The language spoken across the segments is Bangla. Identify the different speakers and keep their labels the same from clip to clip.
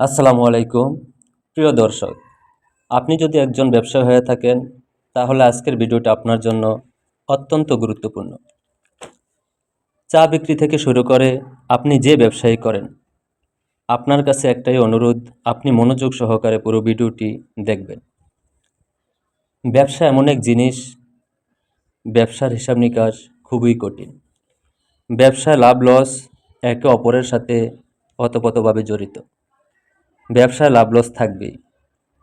Speaker 1: আসসালামু আলাইকুম। প্রিয় দর্শক, আপনি যদি একজন ব্যবসায়ী হয়ে থাকেন, তাহলে আজকের ভিডিওটা আপনার জন্য অত্যন্ত গুরুত্বপূর্ণ। চা বিক্রি থেকে শুরু করে আপনি যে ব্যবসায়ী করেন, আপনার কাছে একটাই অনুরোধ, আপনি মনোযোগ সহকারে পুরো ভিডিওটি দেখবেন। ব্যবসা এমন এক জিনিস, ব্যবসার হিসাব নিকাশ খুবই কঠিন। ব্যবসায় লাভ লস একে অপরের সাথে অতপ্রতভাবে জড়িত। ব্যবসায় লাভ লস থাকবেই।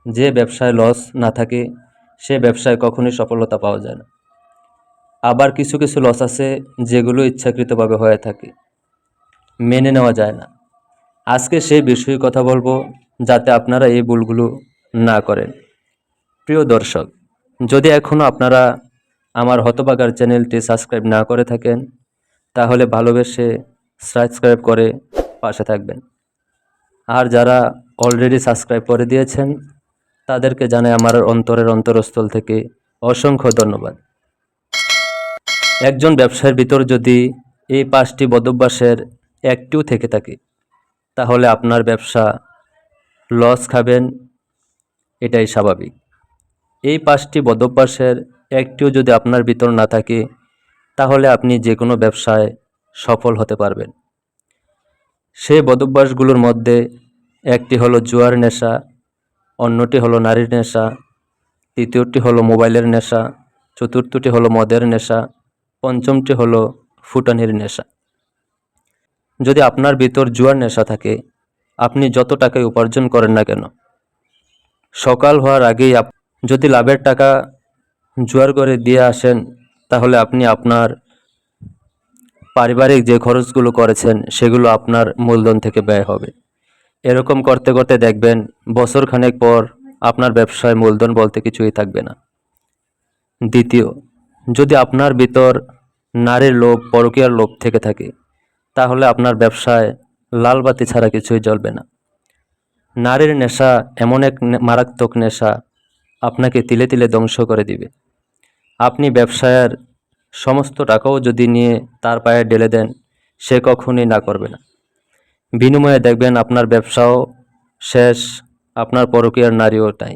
Speaker 1: যে ব্যবসায় লস না থাকে, সে ব্যবসায় কখনোই সফলতা পাওয়া যায় না। আবার কিছু কিছু লস আছে যেগুলো ইচ্ছাকৃতভাবে হয়ে থাকে। মেনে নেওয়া যায় না। আজকে সেই বিষয়ে কথা বলব যাতে আপনারা এই ভুলগুলো না করেন। প্রিয় দর্শক, যদি এখনও আপনারা আমার হতবাগার চ্যানেলটি সাবস্ক্রাইব না করে থাকেন, তাহলে ভালোবেসে সাবস্ক্রাইব করে পাশে থাকবেন। আর যারা অলরেডি সাবস্ক্রাইব করে দিয়েছেন, তাদেরকে জানাই আমার অন্তরের অন্তরস্থল থেকে অসংখ্য ধন্যবাদ। একজন ব্যবসায়ের ভিতর যদি এই পাঁচটি বদভ্যাসের একটিও থেকে থাকে, তাহলে আপনার ব্যবসা লস খাবেন, এটাই স্বাভাবিক। এই পাঁচটি বদভ্যাসের একটিও যদি আপনার ভিতর না থাকে, তাহলে আপনি যে কোনো ব্যবসায় সফল হতে পারবেন। সেই বদভ্যাসগুলোর মধ্যে একটি হলো জুয়ার নেশা, অন্যটি হলো নারীর নেশা, তৃতীয়টি হলো মোবাইলের নেশা, চতুর্থটি হলো মদের নেশা, পঞ্চমটি হলো ফুটানির নেশা। যদি আপনার ভিতর জুয়ার নেশা থাকে, আপনি যত টাকায় উপার্জন করেন না কেন? সকাল হওয়ার আগেই যদি লাভের টাকা জোয়ার করে দিয়ে আসেন, তাহলে আপনি আপনার পারিবারিক যে খরচগুলো করেছেন, সেগুলো আপনার মূলধন থেকে ব্যয় হবে। এরকম করতে করতে দেখবেন বছর খানেক পর আপনার ব্যবসায় মূলধন বলতে কিছুই থাকবে না। দ্বিতীয়, যদি আপনার ভিতর নারীর লোভ, পরকীয়ার লোভ থেকে থাকে, তাহলে আপনার ব্যবসায় লাল বাতি ছাড়া কিছুই জ্বলবে না। নারীর নেশা এমন এক মারাত্মক নেশা, আপনাকে তিলে তিলে ধ্বংস করে দিবে। আপনি ব্যবসায়ের সমস্ত টাকাও যদি নিয়ে তার পায়ে ঢেলে দেন, সে কখনই না করবে না। বিনিময়ে দেখবেন আপনার ব্যবসাও শেষ, আপনার পরকীয়ার নারীও তাই।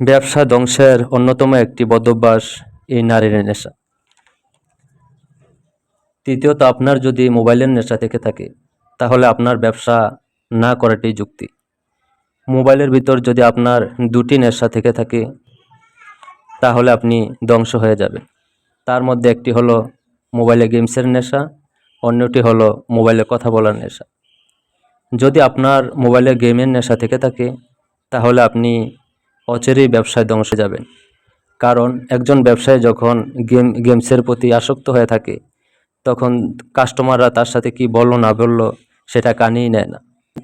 Speaker 1: ব্যবসা ধ্বংসের অন্যতম একটি বদভ্যাস এই নারীর নেশা। তৃতীয়ত, আপনার যদি মোবাইলের নেশা থেকে থাকে, তাহলে আপনার ব্যবসা না করাটাই যুক্তি। মোবাইলের ভিতর যদি আপনার দুটি নেশা থেকে থাকে তাহলে আপনি ধ্বংস হয়ে যাবেন। তার মধ্যে একটি হলো মোবাইলে গেমসের নেশা, অন্যটি হলো মোবাইলে কথা বলার নেশা। যদি আপনার মোবাইলে গেমের নেশা থেকে থাকে, তাহলে আপনি অচেরেই ব্যবসায় ধ্বংস যাবেন। কারণ একজন ব্যবসায়ী যখন গেম, গেমসের প্রতি আসক্ত হয়ে থাকে, তখন কাস্টমাররা তার সাথে কি বলল, না বলল, সেটা কানেই নেয় না।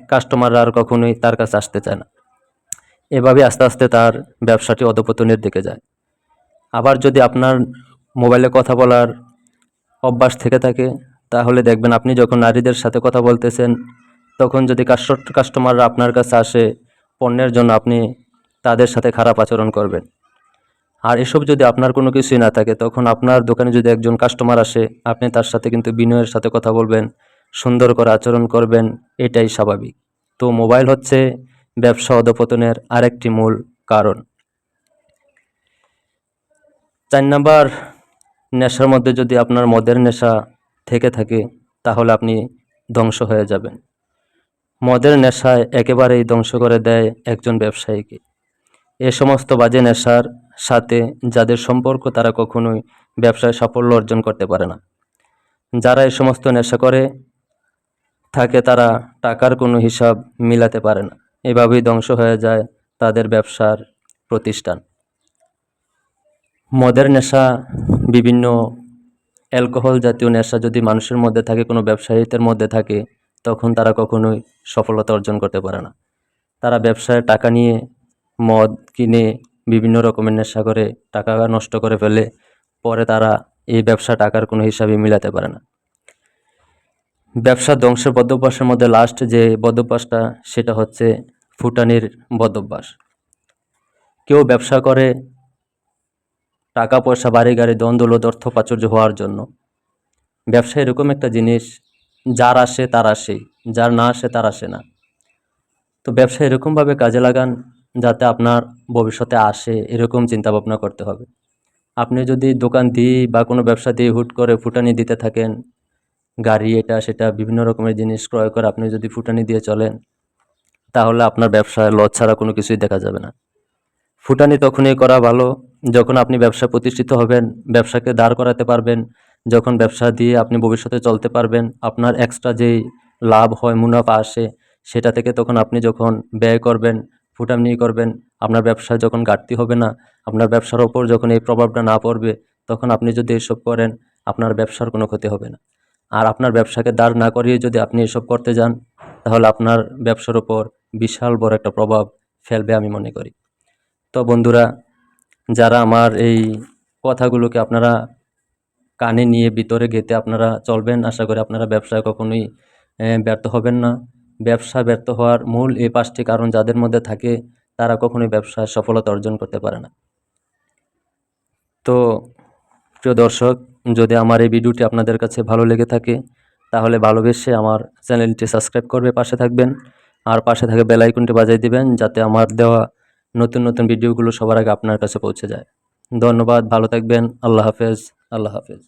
Speaker 1: কাস্টমাররা আর কখনোই তার কাছে আসতে চায় না। এভাবে আস্তে আস্তে তার ব্যবসাটি অধপতনের দিকে যায়। আবার যদি আপনার মোবাইলে কথা বলার অভ্যাস থেকে থাকে, তাহলে দেখবেন আপনি যখন নারীদের সাথে কথা বলতেছেন, তখন যদি কাস্ট- কাস্টমাররা আপনার কাছে আসে, পণ্যের জন্য আপনি তাদের সাথে খারাপ আচরণ করবেন। আর এসব যদি আপনার কোনো কিছুই না থাকে, তখন আপনার দোকানে যদি একজন কাস্টমার আসে, আপনি তার সাথে কিন্তু বিনয়ের সাথে কথা বলবেন, সুন্দর করে আচরণ করবেন, এটাই স্বাভাবিক। তো মোবাইল হচ্ছে ব্যবসা অধপতনের আরেকটি মূল কারণ। চার নাম্বার নেশার মধ্যে যদি আপনার মদের নেশা থেকে থাকে, তাহলে আপনি ধ্বংস হয়ে যাবেন। মদের নেশায় একেবারেই ধ্বংস করে দেয় একজন ব্যবসায়ীকে। এ সমস্ত বাজে নেশার সাথে যাদের সম্পর্ক, তারা কখনোই ব্যবসায় সাফল্য অর্জন করতে পারে না। যারা এই সমস্ত নেশা করে, থাকে তারা টাকার কোনো হিসাব মিলাতে পারে না। এভাবেই ধ্বংস হয়ে যায় তাদের ব্যবসার প্রতিষ্ঠান। মদের নেশা, বিভিন্ন অ্যালকোহল জাতীয় নেশা যদি মানুষের মধ্যে থাকে, কোনো ব্যবসায়ীদের মধ্যে থাকে, তখন তারা কখনোই সফলতা অর্জন করতে পারে না। তারা ব্যবসায় টাকা নিয়ে মদ কিনে বিভিন্ন রকমের নেশা করে, টাকা নষ্ট করে ফেলে, পরে তারা এই ব্যবসা টাকার কোনো হিসাবে মিলাতে পারে না। ব্যবসা ধ্বংসের বদভ্যাসের মধ্যে লাস্ট যে বদভ্যাসটা, সেটা হচ্ছে ফুটানির বদভ্যাস। কেউ ব্যবসা করে টাকা পয়সা বাড়ি গাড়ি দ্বন্দ্ব অর্থ প্রাচুর্য হওয়ার জন্য। ব্যবসা এরকম একটা জিনিস, যার আসে তার আসেই, যার না আসে তার আসে না। তো ব্যবসা এরকমভাবে কাজে লাগান, যাতে আপনার ভবিষ্যতে আসে, এরকম চিন্তা ভাবনা করতে হবে। আপনি যদি দোকান দিয়ে বা কোনো ব্যবসা দিয়ে হুট করে ফুটানি দিতে থাকেন, গাড়ি এটা সেটা বিভিন্ন রকমের জিনিস ক্রয় করে আপনি যদি ফুটানি দিয়ে চলেন, তাহলে আপনার ব্যবসায় লস ছাড়া কোনো কিছুই দেখা যাবে না। ফুটানি তখনই করা ভালো, যখন আপনি ব্যবসা প্রতিষ্ঠিত হবেন, ব্যবসাকে দাঁড় করাতে পারবেন, যখন ব্যবসা দিয়ে আপনি ভবিষ্যতে চলতে পারবেন, আপনার এক্সট্রা যেই লাভ হয়, মুনাফা আসে, সেটা থেকে তখন আপনি যখন ব্যয় করবেন, ফুটানি করবেন, আপনার ব্যবসায় যখন ঘাটতি হবে না, আপনার ব্যবসার ওপর যখন এই প্রভাবটা না পড়বে, তখন আপনি যদি এসব করেন, আপনার ব্যবসার কোনো ক্ষতি হবে না। আর আপনার ব্যবসাকে দাঁড় না করিয়ে যদি আপনি এসব করতে যান, তাহলে আপনার ব্যবসার ওপর বিশাল বড় একটা প্রভাব ফেলবে আমি মনে করি। তো বন্ধুরা, যারা আমার এই কথাগুলোকে আপনারা কানে নিয়ে ভিতরে গেঁথে আপনারা চলবেন, আশা করি আপনারা ব্যবসায় কখনোই ব্যর্থ হবেন না। ব্যবসা ব্যর্থ হওয়ার মূল এই পাঁচটি কারণ যাদের মধ্যে থাকে, তারা কখনোই ব্যবসায় সফলতা অর্জন করতে পারে না। তো, প্রিয় দর্শক, যদি আমার এই ভিডিওটি আপনাদের কাছে ভালো লেগে থাকে, তাহলে ভালোবেসে আমার চ্যানেলটি সাবস্ক্রাইব করবে, পাশে থাকবেন। আর পাশে থাকে বেল আইকনটি বাজিয়ে দিবেন, যাতে আমার দেওয়া নতুন নতুন ভিডিওগুলো সবার আগে আপনার কাছে পৌঁছে যায়। ধন্যবাদ, ভালো থাকবেন, আল্লাহ হাফেজ আল্লাহ হাফেজ।